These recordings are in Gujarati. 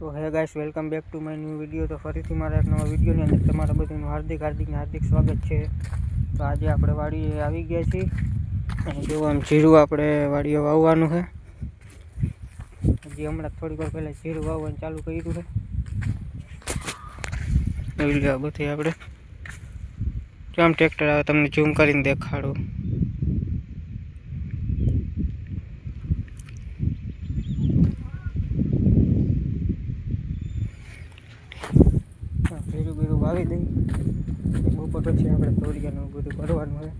તો hey guys, welcome back to my new video. તો ફરીથી મારા એક નવા વિડીયોની અંદર તમારા બધાનું હાર્દિક હાર્દિક હાર્દિક સ્વાગત છે. તો આજે આપણે વાડીએ આવી ગયા છીએ. અને જો આમ જીરું આપણે વાડીએ વાવવાનું છે. હજી હમણાં થોડીક વાર પહેલાં જીરું વાવવાનું ચાલુ કર્યું છે. જોઈ લો બધી આપણે. આમ ટ્રેક્ટર આવે, તમને ઝૂમ કરીને દેખાડું હા, જીરું બીરું વાવી દઈ બપોર પછી આપણે તોરિયાનું બધું ભરવાનું હોય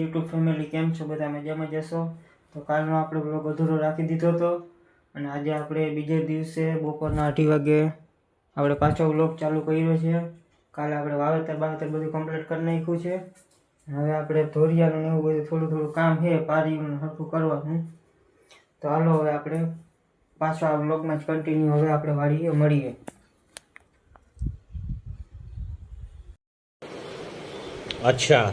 યુટ્યુબ ફેમિલી કેમ છો? બધા મજામાં જશો તો કાલનો આપણે બ્લોગ અધૂરો રાખી દીધો હતો. અને આજે આપણે બીજે દિવસે બપોરના અઢી વાગે આપણે પાછો બ્લોગ ચાલુ કર્યો છે. કાલે આપણે વાવેતર વાવેતર બધું કમ્પ્લીટ કરી નાખ્યું છે. હવે આપણે ધોરિયાનું એવું બધું થોડું થોડું કામ છે, પારીનું સરખું કરવાનું. તો હાલો હવે આપણે પાછો આ બ્લોગમાં જ કન્ટિન્યુ હવે આપણે વાળીએ મળીએ. અચ્છા.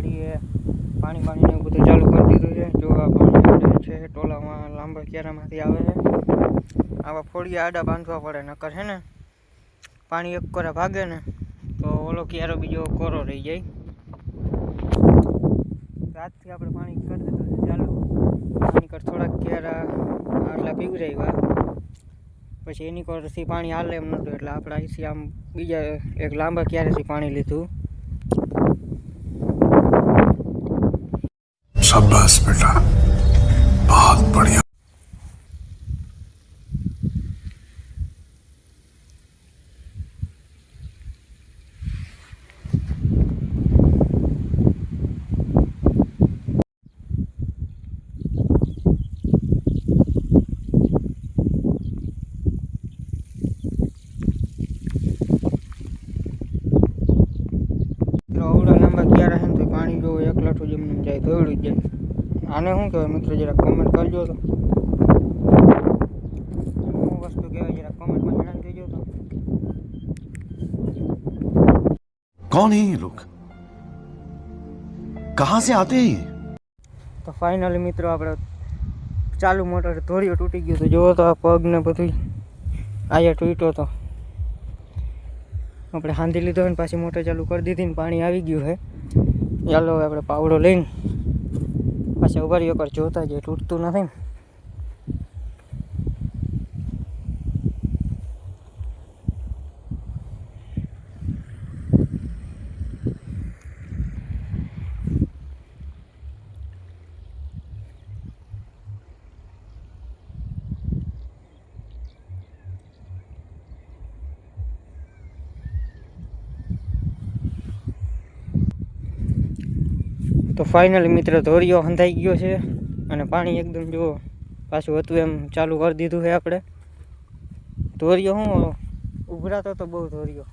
વાડીએ પાણી પાણીને એવું બધું ચાલુ કરી દીધું છે. જો આ પાણી છે, ટોલામાં લાંબા ક્યારામાંથી આવે છે. આવા ફોડિયા આડા બાંધવા પડે, નકર છે ને પાણી એક કોરા ભાગે ને તો ઓલો ક્યારો બીજો કોરો રહી જાય. રાતથી આપણે પાણી કરી દીધું છે ચાલુ. પાણી કર થોડાક ક્યારા આટલા પીવરાવ્યા પછી એની કોરથી પાણી હાલે એમ નહોતું, એટલે આપણે અહીંથી આમ બીજા એક લાંબા ક્યારેથી પાણી લીધું. হাসপাতাল આને શું કહેવાય મિત્રો? જરા કોમેન્ટ કરજો તો. વસ્તુ કહેવાય? જરા કોમેન્ટમાં જણાવી દેજો તો. કોણ હે લોક કહા સે આતે તો ફાઇનલી મિત્રો આપણે ચાલુ મોટર ધોરીઓ તૂટી ગયું તો જોવો તો આ પગ ને બધું આયા તૂટ્યો તો. આપણે હાંધી લીધો ને પાછી મોટર ચાલુ કરી દીધી ને પાણી આવી ગયું હે ચાલો આપણે પાવડો લઈને પાછા ઊભા રહ્યો પર જોતા જે તૂટતું નથી ને તો ફાઇનલી મિત્ર ધોરીઓ હંધાઈ ગયો છે અને પાણી એકદમ જો પાછું હતું એમ ચાલુ કરી દીધું છે આપણે. ધોરીઓ શું ઉભરાતો તો બહુ ધોરીઓ.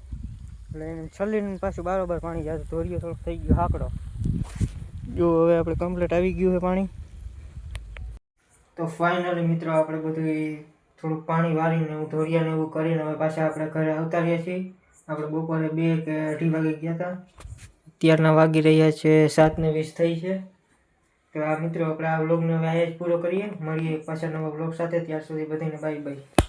એટલે એને છલીને પાછું બારોબાર પાણી જાય ધોરીઓ થોડોક થઈ ગયો હાકડો. જો હવે આપણે કમ્પ્લીટ આવી ગયું છે પાણી. તો ફાઇનલી મિત્રો આપણે બધું થોડુંક પાણી વારીને એવું ધોરિયાને એવું કરીને હવે પાછા આપણે ઘરે આવતા રહ્યા છીએ. આપણે બપોરે બે કે અઢી વાગે ગયા હતા. અત્યારના વાગી રહ્યા છે સાત ને વીસ થઈ છે. તો આ મિત્રો, આપણે આ વ્લોગને હવે પૂરો કરીએ. મળીએ પાછા નવા વ્લોગ સાથે. ત્યાર સુધી બધાને બાય બાય